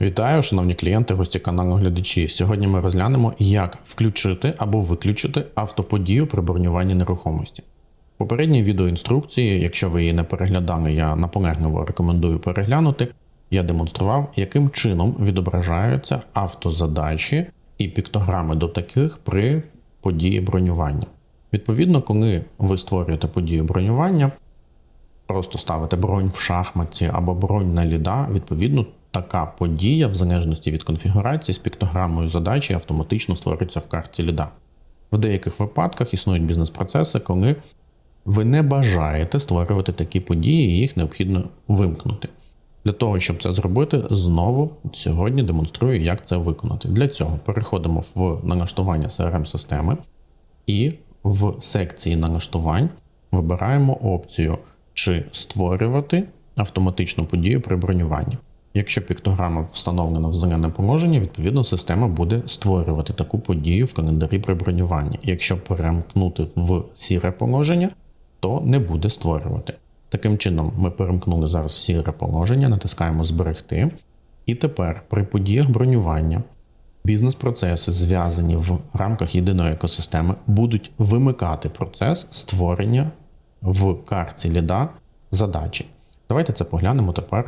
Вітаю, шановні клієнти, гості каналу глядачі. Сьогодні ми розглянемо, як включити або виключити автоподію при бронюванні нерухомості. В попередній відеоінструкції, якщо ви її не переглядали, я наполегливо рекомендую переглянути. Я демонстрував, яким чином відображаються автозадачі і піктограми до таких при події бронювання. Відповідно, коли ви створюєте подію бронювання, просто ставите бронь в шахматці або бронь на ліда, відповідно, така подія, в залежності від конфігурації з піктограмою задачі, автоматично створюється в карті ліда. В деяких випадках існують бізнес-процеси, коли ви не бажаєте створювати такі події, і їх необхідно вимкнути. Для того, щоб це зробити, знову сьогодні демонструю, як це виконати. Для цього переходимо в налаштування crm системи і в секції налаштувань вибираємо опцію чи створювати автоматичну подію при бронюванні. Якщо піктограма встановлена в зелене положення, відповідно система буде створювати таку подію в календарі при бронюванні. Якщо перемкнути в сіре положення, то не буде створювати. Таким чином, ми перемкнули зараз в сіре положення, натискаємо Зберегти. І тепер при подіях бронювання бізнес-процеси, зв'язані в рамках єдиної екосистеми, будуть вимикати процес створення в карті ліда задачі. Давайте це поглянемо тепер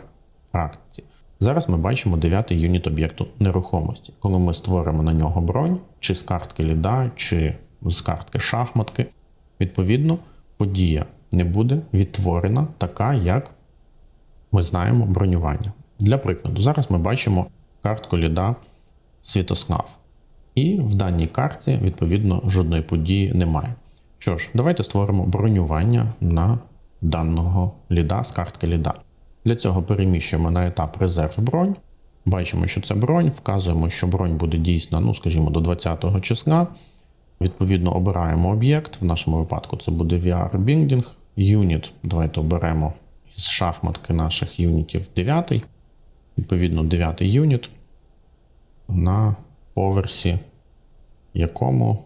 в практиці. Зараз ми бачимо дев'ятий юніт об'єкту нерухомості. Коли ми створимо на нього бронь, чи з картки ліда, чи з картки шахматки, відповідно, подія не буде відтворена така, як ми знаємо бронювання. Для прикладу, зараз ми бачимо картку ліда Світослав. І в даній картці, відповідно, жодної події немає. Що ж, давайте створимо бронювання на даного ліда з картки ліда. Для цього переміщуємо на етап резерв бронь. Бачимо, що це бронь, вказуємо, що бронь буде дійсна, ну, скажімо, до 20 числа. Відповідно, обираємо об'єкт. В нашому випадку це буде VR Binding. Юніт. Давайте оберемо з шахматки наших юнітів 9. Відповідно, 9 юніт на поверсі якому,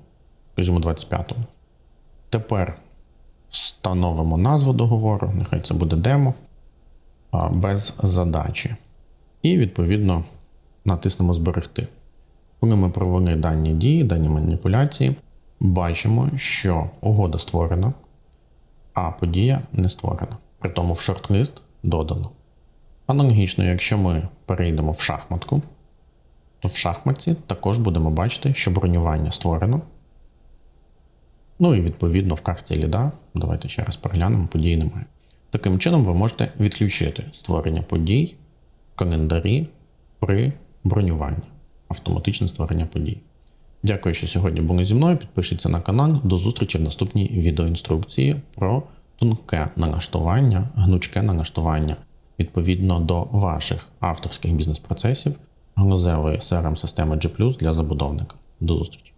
скажімо, 25-му. Тепер встановимо назву договору, нехай це буде демо, без задачі. І, відповідно, натиснемо Зберегти. Коли ми провели дані дії, дані маніпуляції, бачимо, що угода створена, а подія не створена. При тому в шорт-лист додано. Аналогічно, якщо ми перейдемо в шахматку, то в шахматці також будемо бачити, що бронювання створено. Ну і відповідно в карті ліда, давайте ще раз переглянемо, подій немає. Таким чином, ви можете відключити створення подій календарі при бронюванні, автоматичне створення подій. Дякую, що сьогодні були зі мною. Підпишіться на канал. До зустрічі в наступній відеоінструкції про тонке налаштування, гнучке налаштування відповідно до ваших авторських бізнес-процесів галузевої crm системи G для забудовника. До зустрічі!